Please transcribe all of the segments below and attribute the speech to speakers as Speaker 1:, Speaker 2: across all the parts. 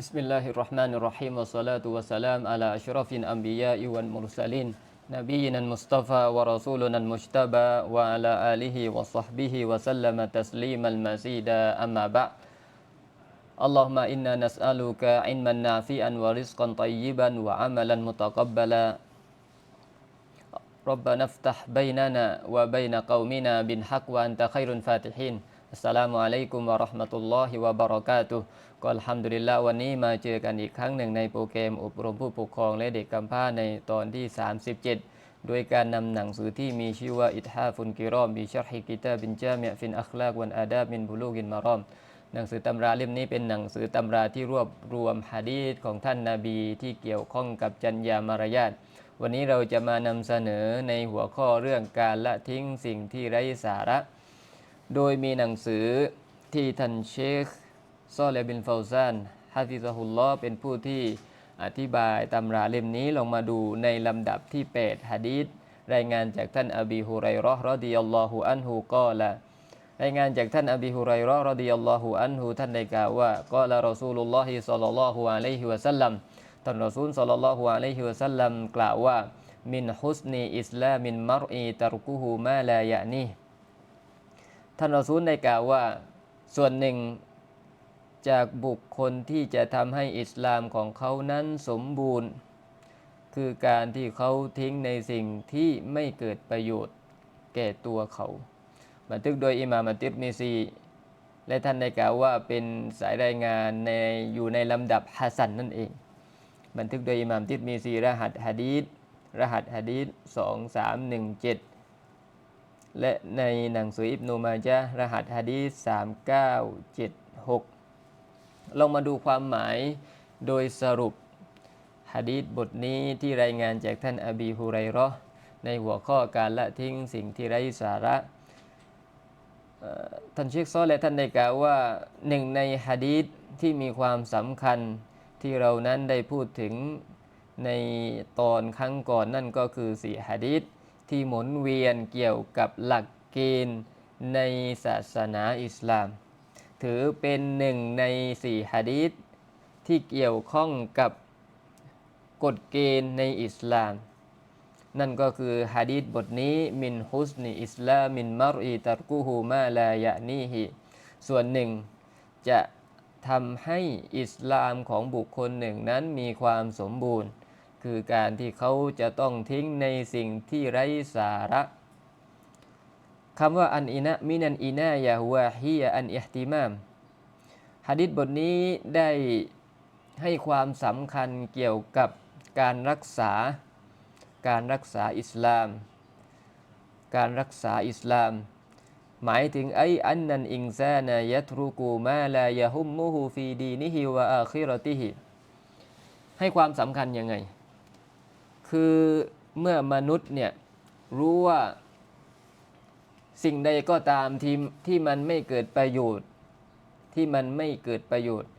Speaker 1: بسم الله الرحمن الرحيم والصلاة والسلام على أشرف الأنبياء والمرسلين نبينا المصطفى ورسولنا المجتبى وعلى آله وصحبه وسلم تسليما مزيدا أما بعد اللهم إنا نسألك علما نافعا ورزقا طيبا وعملا متقبلا ربنا افتح بيننا وبين قومنا بالحق وأنت خير الفاتحين السلام عليكم ورحمة الله وبركاته กุมวะเราะห์มะตุลลอฮิวะบะเราะกาตุฮ์ก็อัลฮัมดุลิลละวันนี้มาเจอกันอีกครั้งหนึ่งในโปรแกรมอบรมผู้ปกครองและเด็กกำพร้าในตอนที่ 37 โดยการนำหนังสือที่มีชื่อว่าอิทฮาฟุนกิรอมบิชรฮิกิตาบินจามิฟินอัคลากวันอาดาบมินบุลูกินมารอม หนังสือตำราเล่มนี้เป็นหนังสือตำราที่รวบรวมฮะดีษของท่านนาบีที่เกี่ยวข้องกับจัญญามารยาทวันนี้เราจะมานำเสนอในหัวข้อเรื่องการละทิ้งสิ่งที่ไร้สาระ โดยมีหนังสือที่ท่านเชค ซอเลบินฟาวซานฮะฟิซฮุลลอเป็นผู้ที่อธิบายตำราเล่มนี้ลงมาดูในลำดับที่ 8ฮะดีษรายงานจากท่านอบีฮุไรราะห์รอดิยัลลอฮุอันฮุกอละรายงานจากท่านอบีฮุไรราะห์รอดิยัลลอฮุอันฮุท่านได้กล่าวว่ากอละรอซูลุลลอฮิศ็อลลัลลอฮุอะลัยฮิวะซัลลัมท่านรอซูลศ็อลลัลลอฮุอะลัยฮิวะซัลลัมกล่าวว่ามินฮุสนีอิสลามินมัรอีตรุกุฮุมาลายะนีท่านรอซูลได้กล่าวว่าส่วนหนึ่ง จากบุคคลที่จะทำให้อิสลามของเขานั้นสมบูรณ์ คือการที่เขาทิ้งในสิ่งที่ไม่เกิดประโยชน์แก่ตัวเขาบันทึกโดยอิหม่ามอัตติรมิซี และท่านได้กล่าวว่าเป็นสายรายงานในอยู่ในลำดับฮัสันนั่นเอง บันทึกโดยอิหม่ามติรมิซีรหัสฮะดีษรหัสฮะดีษ2317 และในหนังสืออิบนุมาจารหัสฮะดีษ3976 ลองมาดูความหมายโดยสรุปฮะดีษบทนี้ที่รายงานจากท่านอบีฮุไรราะห์ในหัวข้อการละทิ้งสิ่งที่ไร้สาระท่านเชคซอและท่านได้กล่าวว่าหนึ่งในฮะดีษที่มีความสำคัญที่เรานั้นได้พูดถึงในตอนครั้งก่อนนั่นก็คือสี่ฮะดีษที่หมุนเวียนเกี่ยวกับหลักเกณฑ์ในศาสนาอิสลาม ถือเป็นหนึ่งในสี่ฮะดีษที่เกี่ยวข้องกับกฎเกณฑ์ในอิสลาม นั่นก็คือฮะดีษบทนี้มินฮุสนีอิสลามินมารอีตักูฮูมาลายะนีฮิส่วนหนึ่งจะทำให้อิสลามของบุคคลหนึ่งนั้นมีความสมบูรณ์ คือการที่เขาจะต้องทิ้งในสิ่งที่ไร้สาระ คำว่าอันอินะมินันอินายะฮวาฮียอันอิฮติมามฮะดิษบทนี้ได้ให้ความสำคัญเกี่ยวกับการรักษา การรักษาอิสลาม การรักษาอิสลาม หมายถึงไออันนันอิงซานยัตรุกูมาลายะฮุมมุฮูฟีดีนิฮิวะอาคิรติฮิให้ความสำคัญยังไง คือเมื่อมนุษย์เนี่ยรู้ว่า สิ่งใดก็ตามที่ที่มันไม่เกิดประโยชน์ ที่มันไม่เกิดประโยชน์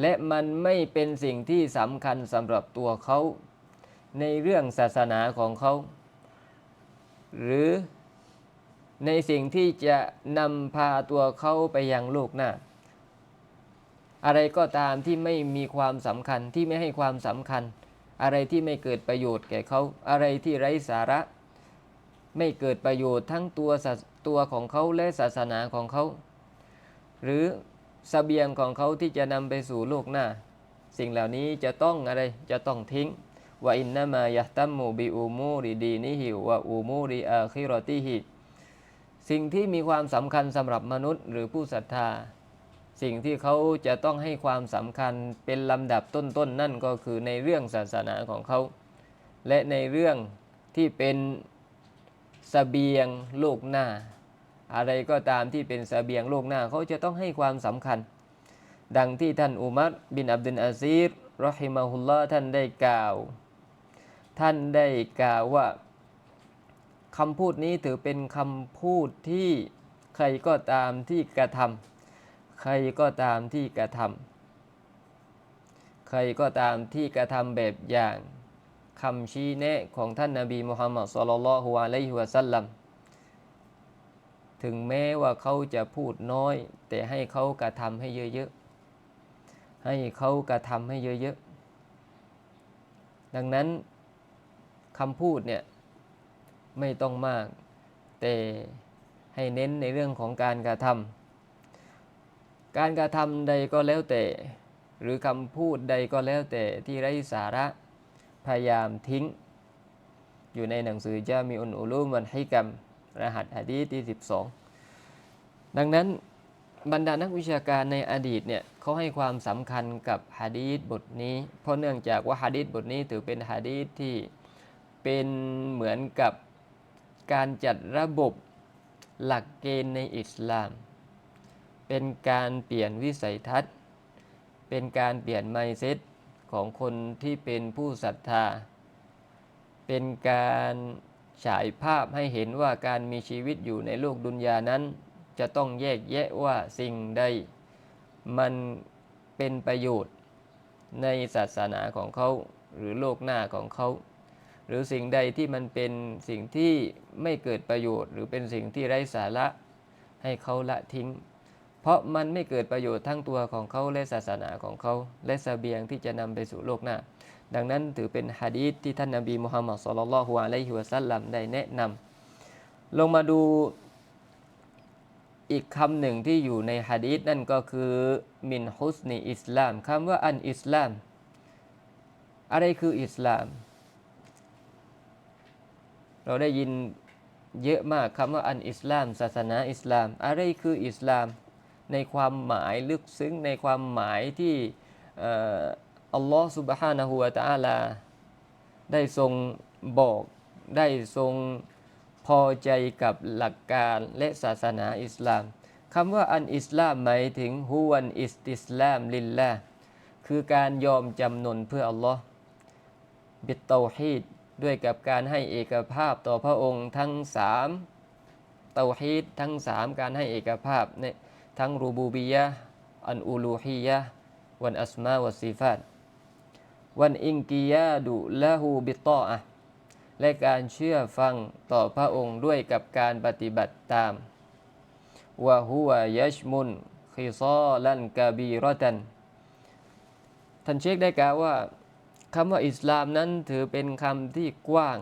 Speaker 1: และมันไม่เป็นสิ่งที่สำคัญสำหรับตัวเขา ในเรื่องศาสนาของเขา หรือในสิ่งที่จะนำพาตัวเขาไปยังโลกหน้า อะไรก็ตามที่ไม่มีความสำคัญที่ไม่ให้ความสำคัญ อะไรที่ไม่เกิดประโยชน์แก่เขาอะไรที่ไร้สาระ ไม่เกิดประโยชน์ทั้งตัวศาส ตัวของเขาและศาสนาของเขา หรือสเสบียงของเขาที่จะนำไปสู่โลกหน้า สิ่งเหล่านี้จะต้องอะไรจะต้องทิ้งว่าอินนามายะตัมมูบิอูมูริดีนิฮิวะอูมูริอาคิรอติฮิสิ่งที่มีความสำคัญสำหรับมนุษย์ หรือผู้ศรัทธา สิ่งที่เขาจะต้องให้ความสำคัญเป็นลำดับต้นๆนนั่นก็คือในเรื่องศาสนาของเขา และในเรื่องที่เป็น สเสบียงโลกหน้า อะไรก็ตามที่เป็นสเสบียงโลกหน้าเขาจะต้องให้ความสำคัญ ดังที่ท่านอุมัรบินอับดุลอาซีรรอฮิมาฮุลลอฮ์ท่านได้กล่าว ท่านได้กล่าวว่าคำพูดนี้ถือเป็นคำพูดที่ใครก็ตามที่กระทำใครก็ตามที่กระทำใครก็ตามที่กระทำแบบอย่าง คำชี้แนะของท่านนาบีมุฮัมมัดสุลลัลฮุอะลัยฮิวะสัลลัมถึงแม้ว่าเขาจะพูดน้อย แต่ให้เขากระทำให้เยอะๆ ให้เขากระทำให้เยอะๆ ดังนั้นคำพูดเนี่ยไม่ต้องมาก แต่ให้เน้นในเรื่องของการกระทำการกระทำใดก็แล้วแต่ หรือคำพูดใดก็แล้วแต่ที่ไร้สาระ พยายามทิ้ง อยู่ในหนังสือจามีอุนอุลูมันให้กรรมรหัสหะดีที่ 12 ดังนั้นบรรดานักวิชาการในอดีตเนี่ยเขาให้ความสำคัญกับฮะดีษบทนี้ เพราะเนื่องจากว่าฮะดีษบทนี้ถือเป็นฮะดีษที่เป็นเหมือนกับการจัดระบบหลักเกณฑ์ในอิสลาม เป็นการเปลี่ยนวิสัยทัศน์ เป็นการเปลี่ยนไมเซ็ต ของคนที่เป็นผู้ศรัทธา เป็นการฉายภาพให้เห็นว่าการมีชีวิตอยู่ในโลกดุนยานั้น จะต้องแยกแยะว่าสิ่งใด มันเป็นประโยชน์ในศาสนาของเขาหรือโลกหน้าของเขา หรือสิ่งใดที่มันเป็นสิ่งที่ไม่เกิดประโยชน์ หรือเป็นสิ่งที่ไร้สาระให้เขาละทิ้ง เพราะมันไม่เกิดประโยชน์ทั้งตัวของเขาและศาสนาของเขาและสเสบียงที่จะนำไปสู่โลกหน้า ดังนั้นถือเป็นฮะดีษที่ท่านนบีมุฮัมมัดสุลลัลฮุอะลัยฮิวะสัลลัมได้แนะนำลงมาดูอีกคำหนึ่งที่อยู่ในฮะดีษนั่นก็คือมินฮุสนีอิสลามคำว่าอันอิสลาม อะไรคืออิสลาม เราได้ยินเยอะมากคำว่าอันอิสลาม ศาสนาอิสลาม อะไรคืออิสลาม ในความหมายลึกซึ้งในความหมายที่อัลลอฮฺสุบฮานะฮูวะตะอาลาได้ทรงบอกได้ทรงพอใจกับหลักการและศาสนาอิสลามคำว่าอันอิสลามหมายถึงฮุวันอิสติสลามลิลละคือการยอมจำนนเพื่ออัลลอฮฺบิตเตาฮีดด้วยกับการให้เอกภาพต่อพระองค์ทั้งสามเตาฮีดทั้งสามการให้เอกภาพเนี่ย ทั้งรูบูบียะอันอูลูฮียะวันอัสมาวัสีฟาตวันอิงกิยาดุละหูบิตตออะและการเชื่อฟังต่อพระองค์ด้วยกับการปฏิบัติตามวะฮุวยัชมุนคิซอลันกาบีรอตันท่านเชคได้กล่าวว่าคำว่าอิสลามนั้นถือเป็นคำที่กว้าง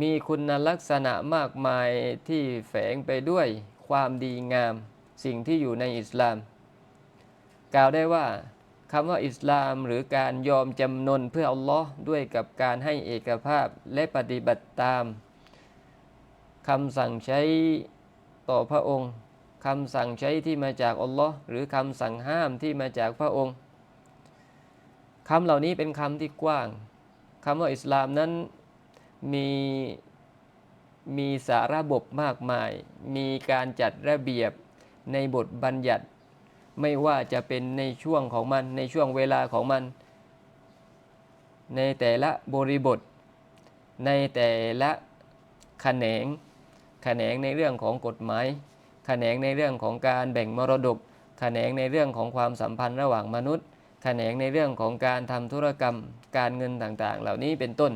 Speaker 1: มีคุณลักษณะมากมายที่แฝงไปด้วย ความดีงาม สิ่งที่อยู่ในอิสลาม กล่าวได้ว่าคำว่าอิสลามหรือการยอมจำนนเพื่ออัลลอฮ์ด้วยกับการให้เอกภาพและปฏิบัติตามคำสั่งใช้ต่อพระองค์คำสั่งใช้ที่มาจากอัลลอฮ์หรือคำสั่งห้ามที่มาจากพระองค์คำเหล่านี้เป็นคำที่กว้างคำว่าอิสลามนั้นมี มีสาระบบมากมาย มีการจัดระเบียบในบทบัญญัติ ไม่ว่าจะเป็นในช่วงของมันในช่วงเวลาของมัน ในแต่ละบริบท ในแต่ละแขนง แขนงในเรื่องของกฎหมาย แขนงในเรื่องของการแบ่งมรดก แขนงในเรื่องของความสัมพันธ์ระหว่างมนุษย์ แขนงในเรื่องของการทำธุรกรรม การเงินต่างๆ เหล่านี้เป็นต้น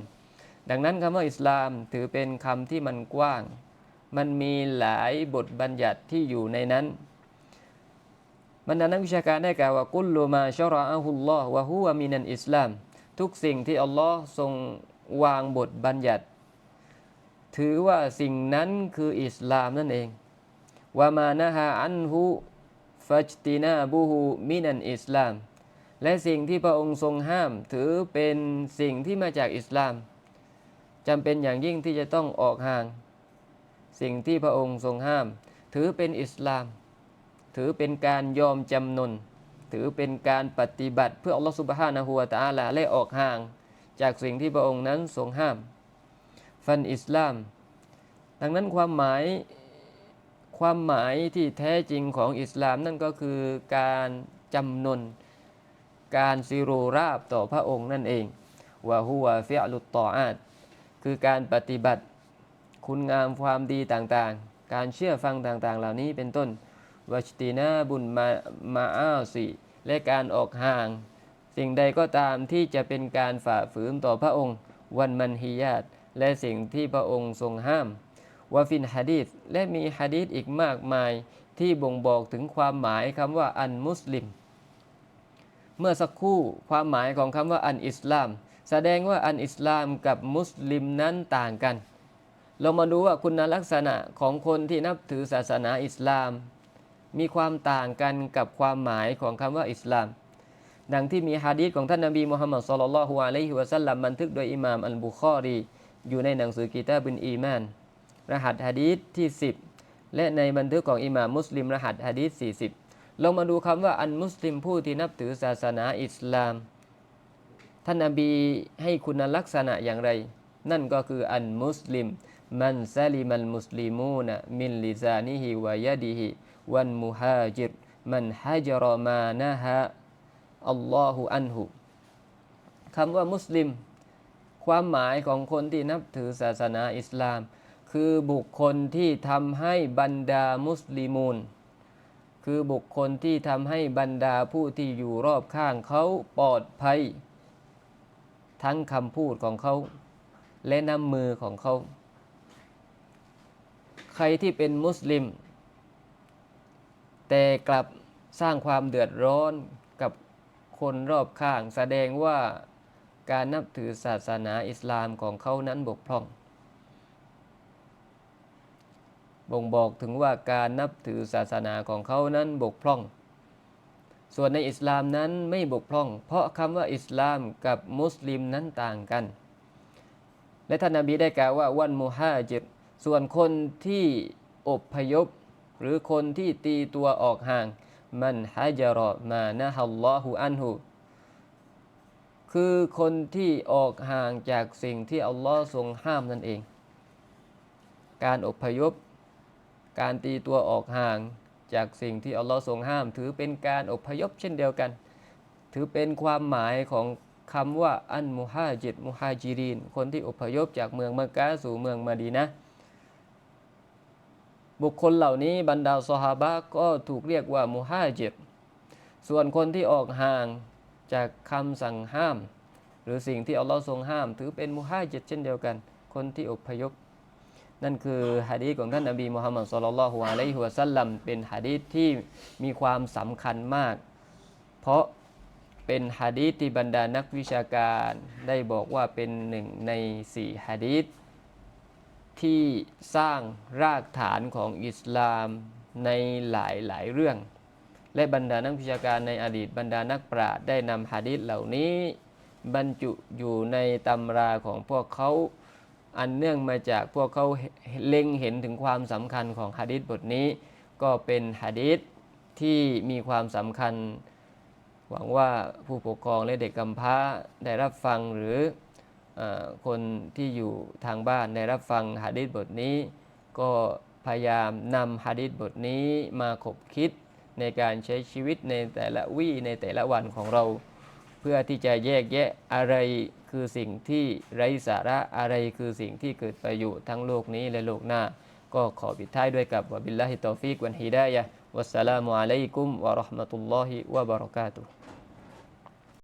Speaker 1: ดังนั้นคำว่าอิสลามถือเป็นคำที่มันกว้าง มันมีหลายบทบัญญัติที่อยู่ในนั้นบรรดานักวิชาการได้กล่าวว่ากุลลูมาชรออัลลอฮ์วะฮุวามินันอิสลาม ทุกสิ่งที่อัลลอฮ์ทรงวางบทบัญญัติ ถือว่าสิ่งนั้นคืออิสลามนั่นเองวามานะฮาอันฮุฟัจตินาบูฮูมินันอิสลาม และสิ่งที่พระองค์ทรงห้ามถือเป็นสิ่งที่มาจากอิสลาม จำเป็นอย่างยิ่งที่จะต้องออกห่าง สิ่งที่พระองค์ทรงห้าม ถือเป็นอิสลาม ถือเป็นการยอมจำนน ถือเป็นการปฏิบัติเพื่ออัลลอฮฺสุบฮานะฮูวาตาลาและออกห่าง จากสิ่งที่พระองค์นั้นทรงห้าม ฟันอิสลาม ดังนั้นความหมายความหมายที่แท้จริงของอิสลามนั่นก็คือการจำนน การซิโรราบต่อพระองค์นั่นเองวะฮุวาฟิอลุตตออาด คือการปฏิบัติคุณงามความดีต่างๆ การเชื่อฟังต่างๆ เหล่านี้เป็นต้นวัชตินาบุญมามาอาสีและการออกห่าง สิ่งใดก็ตามที่จะเป็นการฝ่าฝืนต่อพระองค์วันมันฮิยาตและสิ่งที่พระองค์ทรงห้ามวาฟินฮะดีษและมีฮะดีษอีกมากมายที่บ่งบอกถึงความหมายคำว่าอันมุสลิม เมื่อสักครู่ความหมายของคำว่าอันอิสลาม แสดงว่าอันอิสลามกับมุสลิมนั้นต่างกัน เรามาดูว่าคุณลักษณะของคนที่นับถือศาสนาอิสลาม มีความต่างกันกับความหมายของคำว่าอิสลาม ดังที่มีฮะดีษของท่านนบีมุฮัมมัดสุลลัลฮุอะลัยฮิวะสัลลัมบันทึกโดยอิหม่ามอัลบุคอรี อยู่ในหนังสือกีตาบุนอีมาน รหัสฮะดีษที่ 10 และในบันทึกของอิหม่ามมุสลิมรหัสฮะดีษ40 เรามาดูคำว่าอันมุสลิมผู้ที่นับถือศาสนาอิสลาม ท่านนบีให้คุณลักษณะอย่างไร นั่นก็คืออันมุสลิม มันซาลิมัลมุสลิมูนะมินลิซานิฮิวายดิฮิวันมุฮาจิรมันฮะจรมานะฮะอัลลอฮุอันฮุคำว่ามุสลิม ความหมายของคนที่นับถือศาสนาอิสลาม คือบุคคลที่ทำให้บรรดามุสลิมูนคือบุคคลที่ทำให้บรรดาผู้ที่อยู่รอบข้างเขาปลอดภัย ทั้งคำพูดของเขา และน้ำมือของเขา ใครที่เป็นมุสลิม แต่กลับสร้างความเดือดร้อนกับคนรอบข้าง แสดงว่าการนับถือศาสนาอิสลามของเขานั้นบกพร่อง บ่งบอกถึงว่าการนับถือศาสนาของเขานั้นบกพร่อง ส่วนในอิสลามนั้นไม่บกพร่อง เพราะคำว่าอิสลามกับมุสลิมนั้นต่างกัน และท่านนบีได้กล่าวว่าวันมุฮาจิรส่วนคนที่อบพยพ หรือคนที่ตีตัวออกห่าง มันฮะจรอมานะฮัลลอฮุอันฮุคือคนที่ออกห่างจากสิ่งที่อัลลอฮ์ทรงห้ามนั่นเอง การอบพยพ การตีตัวออกห่าง จากสิ่งที่อัลลอฮ์ทรงห้าม ถือเป็นการอพยพเช่นเดียวกัน ถือเป็นความหมายของคำว่าอันมุฮาจิดมุฮาจิรินคนที่อพยพจากเมืองมักกะสู่เมืองมาดีนะบุคคลเหล่านี้บรรดาซอฮาบะก็ถูกเรียกว่ามุฮาจิรส่วนคนที่ออกห่างจากคำสั่งห้าม หรือสิ่งที่อัลลอฮ์ทรงห้าม ถือเป็นมุฮาจิรเช่นเดียวกัน คนที่อพยพ นั่นคือฮะดีษของท่านนบีมุฮัมมัดสุลลัลฮุอะลัยฮิวะสัลลัมเป็นฮะดีษที่มีความสำคัญมาก เพราะเป็นฮะดีษที่บรรดานักวิชาการได้บอกว่าเป็นหนึ่งในสี่ฮะดีษที่สร้างรากฐานของอิสลามในหลายหลายเรื่อง และบรรดานักวิชาการในอดีตบรรดานักปราชญ์ได้นำฮะดีษเหล่านี้ บรรจุอยู่ในตำราของพวกเขา อันเนื่องมาจากพวกเขาเล็งเห็นถึงความสำคัญของฮะดีษบทนี้ ก็เป็นฮะดีษที่มีความสำคัญ หวังว่าผู้ปกครองและเด็กกำพร้าได้รับฟังหรืออคนที่อยู่ทางบ้านได้รับฟังฮะดีษบทนี้ ก็พยายามนำฮะดีษบทนี้มาขบคิดในการใช้ชีวิตในแต่ละวี่ในแต่ละวันของเรา พื่อที่จะแยกแยะอะไรคือสิ่งที่ไร้สาระอะไรคือสิ่งที่เกิดประโยชน์ทั้งโลกนี้และโลกหน้า ก็ขอปิดท้ายด้วยกับวบิลลาฮิตอฟิกวันฮิดายะวัสสลามุอะลัยกุมวะราะห์มะตุลลอฮิวะบะเราะกาตุฮ์